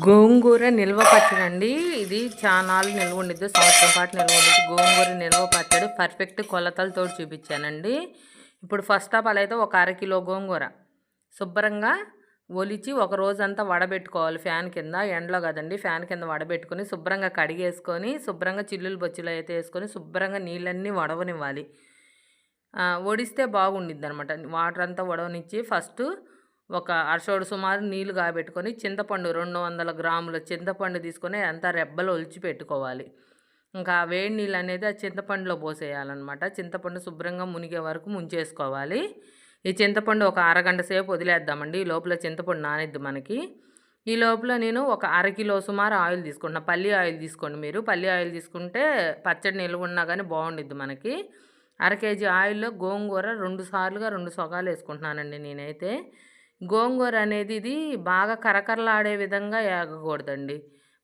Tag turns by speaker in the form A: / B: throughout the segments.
A: గోంగూర నిల్వ పచ్చడి అండి ఇది చాలా నిల్వ ఉండిద్దు. సంవత్సరం పాటు నిల్వ ఉండిద్ది. గోంగూర నిల్వ పచ్చడి పర్ఫెక్ట్ కొలతలతో చూపించానండి. ఇప్పుడు ఫస్ట్ ఆఫ్ ఆల్ అయితే ఒక అరకిలో గోంగూర. శుభ్రంగా ఒలిచి ఒక రోజంతా వడబెట్టుకోవాలి ఫ్యాన్ కింద. ఎండలో కదండి ఫ్యాన్ కింద వడబెట్టుకొని శుభ్రంగా కడిగేసుకొని శుభ్రంగా చిల్లులు బొచ్చులు అయితే వేసుకొని శుభ్రంగా నీళ్ళన్నీ వడవనివ్వాలి. వడిస్తే బాగుండిద్ది అనమాట వాటర్ అంతా వడవనిచ్చి ఫస్ట్ ఒక అరసోడు సుమారు నీళ్ళు కాబెట్టుకొని చింతపండు రెండు వందల గ్రాముల చింతపండు తీసుకొని అంతా రెబ్బలు ఒలిచి పెట్టుకోవాలి. ఇంకా వేడి నీళ్ళు అనేది ఆ చింతపండులో పోసేయాలన్నమాట. చింతపండు శుభ్రంగా మునిగే వరకు ముంచేసుకోవాలి. ఈ చింతపండు ఒక అరగంట సేపు వదిలేద్దామండి. ఈ లోపల చింతపండు నానిద్ది మనకి. ఈ లోపల నేను ఒక అరకిలో సుమారు ఆయిల్ తీసుకుంటున్నా పల్లి ఆయిల్ తీసుకోండి మీరు. పల్లి ఆయిల్ తీసుకుంటే పచ్చడి నిల్వ ఉన్నా కానీ బాగుండిద్ది మనకి. అర కేజీ ఆయిల్లో గోంగూర రెండు సార్లుగా రెండు సొగాలు వేసుకుంటున్నానండి నేనైతే. గోంగూర అనేది ఇది బాగా కరకరలాడే విధంగా ఏగకూడదండి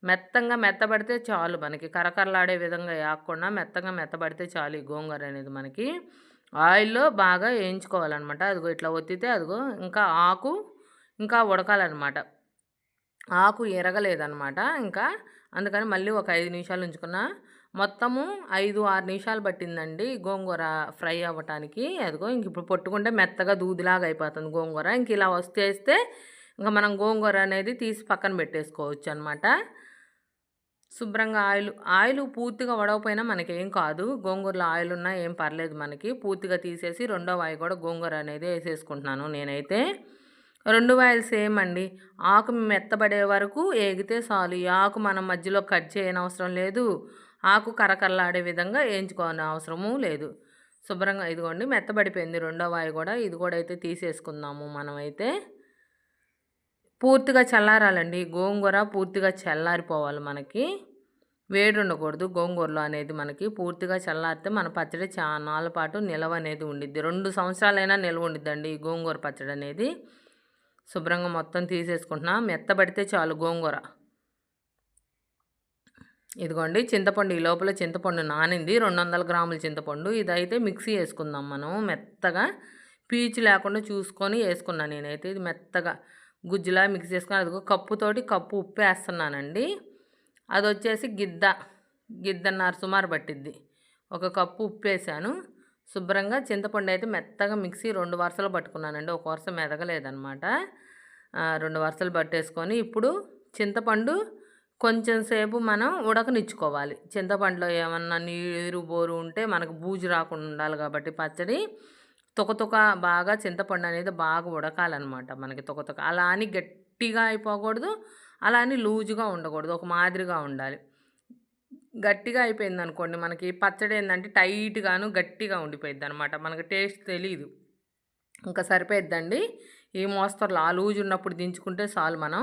A: మెత్తంగా మెత్తబడితే చాలు మనకి. కరకరలాడే విధంగా ఏగకుండా మెత్తగా మెత్తబడితే చాలు ఈ గోంగూర అనేది మనకి. ఆయిల్లో బాగా వేయించుకోవాలన్నమాట. అదిగో ఇట్లా ఒత్తితే అదిగో ఇంకా ఆకు ఇంకా ఉడకాలన్నమాట. ఆకు ఎరగలేదన్నమాట. ఇంకా అందుకని మళ్ళీ ఒక ఐదు నిమిషాలు ఉంచుకున్నా మొత్తము ఐదు ఆరు నిమిషాలు పట్టిందండి గోంగూర ఫ్రై అవ్వటానికి. అదిగో ఇంక ఇప్పుడు పొట్టుకుంటే మెత్తగా దూదిలాగా అయిపోతుంది గోంగూర. ఇంక ఇలా వస్తేస్తే ఇంకా మనం గోంగూర అనేది తీసి పక్కన పెట్టేసుకోవచ్చు అనమాట శుభ్రంగా ఆయిల్ ఆయిల్ పూర్తిగా వడవపోయినా మనకేం కాదు. గోంగూరలో ఆయిల్ ఉన్నా ఏం పర్లేదు మనకి. పూర్తిగా తీసేసి రెండో వాయి కూడా గోంగూర అనేది వేసేసుకుంటున్నాను నేనైతే. రెండు వాయిలు సేమ్ అండి. ఆకు మెత్తబడే వరకు ఏగితే చాలు. ఈ ఆకు మనం మధ్యలో కట్ చేయనవసరం లేదు. ఆకు కరకరలాడే విధంగా వేయించుకోని అవసరము లేదు. శుభ్రంగా ఇదిగోండి మెత్తబడిపోయింది రెండో వాయి కూడా. ఇది కూడా అయితే తీసేసుకుందాము మనమైతే. పూర్తిగా చల్లారాలండి. గోంగూర పూర్తిగా చల్లారిపోవాలి మనకి. వేడి ఉండకూడదు. గోంగూరలో అనేది మనకి పూర్తిగా చల్లారితే మన పచ్చడి చాలా పాటు నిలవ అనేది ఉండిద్ది. రెండు సంవత్సరాలైనా నిల్వ ఉండిద్దండి ఈ గోంగూర పచ్చడి అనేది శుభ్రంగా మొత్తం తీసేసుకుంటున్నా. మెత్తబడితే చాలు గోంగూర. ఇదిగోండి చింతపండు ఈ లోపల చింతపండు నానింది. రెండు వందల గ్రాముల చింతపండు. ఇదైతే మిక్సీ వేసుకుందాం మనం. మెత్తగా పీచు లేకుండా చూసుకొని వేసుకున్నాను నేనైతే. ఇది మెత్తగా గుజ్జులా మిక్స్ చేసుకుని అదిగో కప్పుతోటి కప్పు ఉప్పు వేస్తున్నానండి. అది వచ్చేసి గిద్ద గిద్దన్నర సుమారు పట్టిద్ది. ఒక కప్పు ఉప్పు వేసాను. శుభ్రంగా చింతపండు అయితే మెత్తగా మిక్సీ రెండు వరుసలు పట్టుకున్నానండి. ఒక వరుస మెదగలేదనమాట రెండు వరుసలు పట్టేసుకొని ఇప్పుడు చింతపండు కొంచెం సేపు మనం ఉడకనిచ్చుకోవాలి. చింతపండులో ఏమన్నా నీరు బోరు ఉంటే మనకు బూజు రాకుండా ఉండాలి కాబట్టి పచ్చడి తొక బాగా చింతపండు అనేది బాగా ఉడకాలన్నమాట మనకి తొకతొక అలా అని గట్టిగా అయిపోకూడదు అలా అని లూజుగా ఉండకూడదు ఒక మాదిరిగా ఉండాలి. గట్టిగా అయిపోయింది అనుకోండి మనకి పచ్చడి ఏంటంటే టైట్గాను గట్టిగా ఉండిపోయింది అనమాట మనకి టేస్ట్ తెలియదు ఇంకా సరిపోయిద్దండి. ఈ మోస్తరులో ఆ లూజు ఉన్నప్పుడు దించుకుంటే చాలు మనం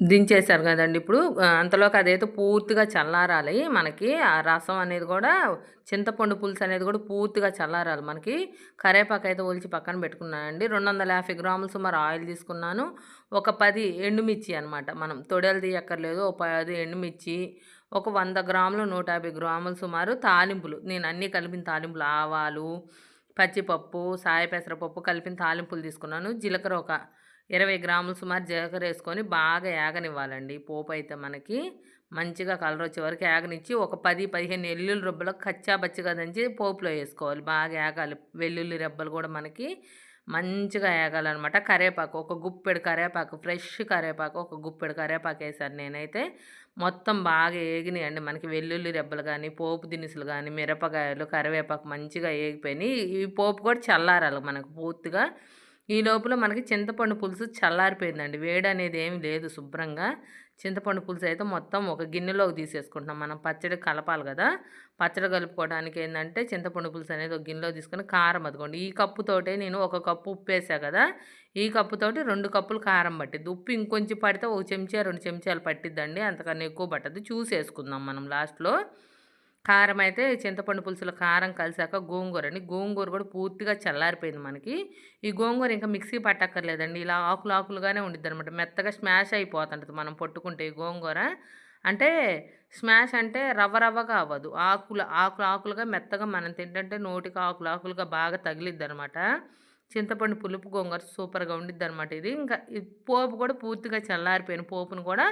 A: దించేశారు కదండి. ఇప్పుడు అంతలోకి అదైతే పూర్తిగా చల్లారాలి మనకి ఆ రసం అనేది కూడా చింతపండు పులుసు అనేది కూడా పూర్తిగా చల్లారాలి మనకి. కరేపాకు అయితే ఒలిచి పక్కన పెట్టుకున్నానండి. రెండు వందల యాభై గ్రాములు సుమారు ఆయిల్ తీసుకున్నాను. ఒక పది ఎండుమిర్చి అనమాట మనం. తొడలు తీయక్కర్లేదు ఒక పది ఎండుమిర్చి ఒక వంద గ్రాములు నూట యాభై గ్రాములు సుమారు తాలింపులు. నేను అన్నీ కలిపిన తాలింపులు ఆవాలు పచ్చిపప్పు సాయ పెసరపప్పు కలిపిన తాలింపులు తీసుకున్నాను. జీలకర్ర ఒక ఇరవై గ్రాములు సుమారు జీలకర్ర వేసుకొని బాగా ఏగనివ్వాలండి. పోపు అయితే మనకి మంచిగా కలర్ వచ్చే వరకు ఏగనిచ్చి ఒక పది పదిహేను వెల్లుల్లి రెబ్బలు కచ్చా బచ్చిగా దంచి పోపులో వేసుకోవాలి. బాగా ఏగాలి. వెల్లుల్లి రెబ్బలు కూడా మనకి మంచిగా ఏగాలన్నమాట. కరేపాకు ఒక గుప్పెడు కరేపాకు ఫ్రెష్ కరేపాకు ఒక గుప్పెడు కరేపాకు వేసాను నేనైతే. మొత్తం బాగా ఏగినాయండి. మనకి వెల్లుల్లి రెబ్బలు కానీ పోపు దినుసులు కానీ మిరపకాయలు కరివేపాకు మంచిగా ఏగిపోయినాయి. ఈ పోపు కూడా చల్లారాలి మనకు పూర్తిగా. ఈ లోపల మనకి చింతపండు పులుసు చల్లారిపోయిందండి. వేడి అనేది ఏమి లేదు శుభ్రంగా. చింతపండు పులుసు అయితే మొత్తం ఒక గిన్నెలోకి తీసేసుకుంటున్నాం మనం. పచ్చడి కలపాలి కదా. పచ్చడి కలుపుకోవడానికి ఏంటంటే చింతపండు పులుసు అనేది ఒక గిన్నెలో తీసుకొని కారం అదుకోండి ఈ కప్పుతోటే నేను ఒక కప్పు ఉప్పు వేసా కదా. ఈ కప్పుతోటి రెండు కప్పులు కారం పట్టిద్ది. ఉప్పు ఇంకొంచెం పడితే ఒక చెంచా రెండు చెంచాలు పట్టిద్దండి. అంతకన్నా ఎక్కువ పట్టద్దు చూసేసుకుందాం మనం లాస్ట్లో. కారం అయితే చింతపండు పులుసులో కారం కలిసాక గోంగూరని. గోంగూర కూడా పూర్తిగా చల్లారిపోయింది మనకి. ఈ గోంగూర ఇంకా మిక్సీ పట్టక్కర్లేదండి. ఇలా ఆకులు ఆకులుగానే ఉండిద్ది అనమాట మెత్తగా స్మాష్ అయిపోతుంటుంది మనం పట్టుకుంటే ఈ గోంగూర. అంటే స్మాష్ అంటే రవ్వ రవ్వగా అవ్వదు. ఆకులు ఆకులు ఆకులుగా మెత్తగా మనం తింటుంటే నోటికి ఆకులు ఆకులుగా బాగా తగిలిద్ది అనమాట చింతపండు పులుపు గోంగూర సూపర్గా ఉండిద్ది అనమాట ఇది. ఇంకా ఈ పోపు కూడా పూర్తిగా చల్లారిపోయిన పోపును కూడా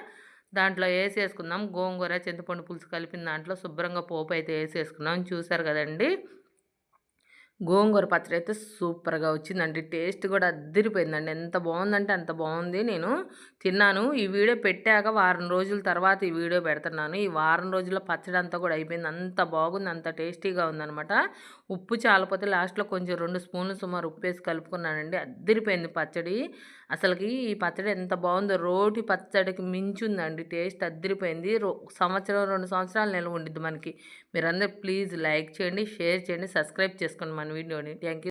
A: దాంట్లో వేసేసుకుందాం గోంగూర చింతపండు పులుసు కలిపిన దాంట్లో శుభ్రంగా పోపు అయితే వేసేసుకున్నాం చూసారు కదండి? గోంగూర పచ్చడి అయితే సూపర్గా వచ్చిందండి. టేస్ట్ కూడా అద్దరిపోయిందండి ఎంత బాగుందంటే అంత బాగుంది. నేను తిన్నాను. ఈ వీడియో పెట్టాక వారం రోజుల తర్వాత ఈ వీడియో పెడుతున్నాను. ఈ వారం రోజుల పచ్చడి అంతా కూడా అయిపోయింది. అంత బాగుంది. అంత టేస్టీగా ఉందనమాట ఉప్పు చాలపోతే లాస్ట్లో కొంచెం రెండు స్పూన్లు సుమారు ఉప్పు వేసి కలుపుకున్నానండి. అద్దరిపోయింది పచ్చడి. అసలుకి ఈ పచ్చడి ఎంత బాగుందో. రోటి పచ్చడికి మించుందండి. టేస్ట్ అద్దరిపోయింది. రో సంవత్సరం రెండు సంవత్సరాలు నిల్వ ఉండిద్ది మనకి. మీరందరూ ప్లీజ్ లైక్ చేయండి షేర్ చేయండి సబ్స్క్రైబ్ చేసుకోండి మన వీడియోని. Thank you.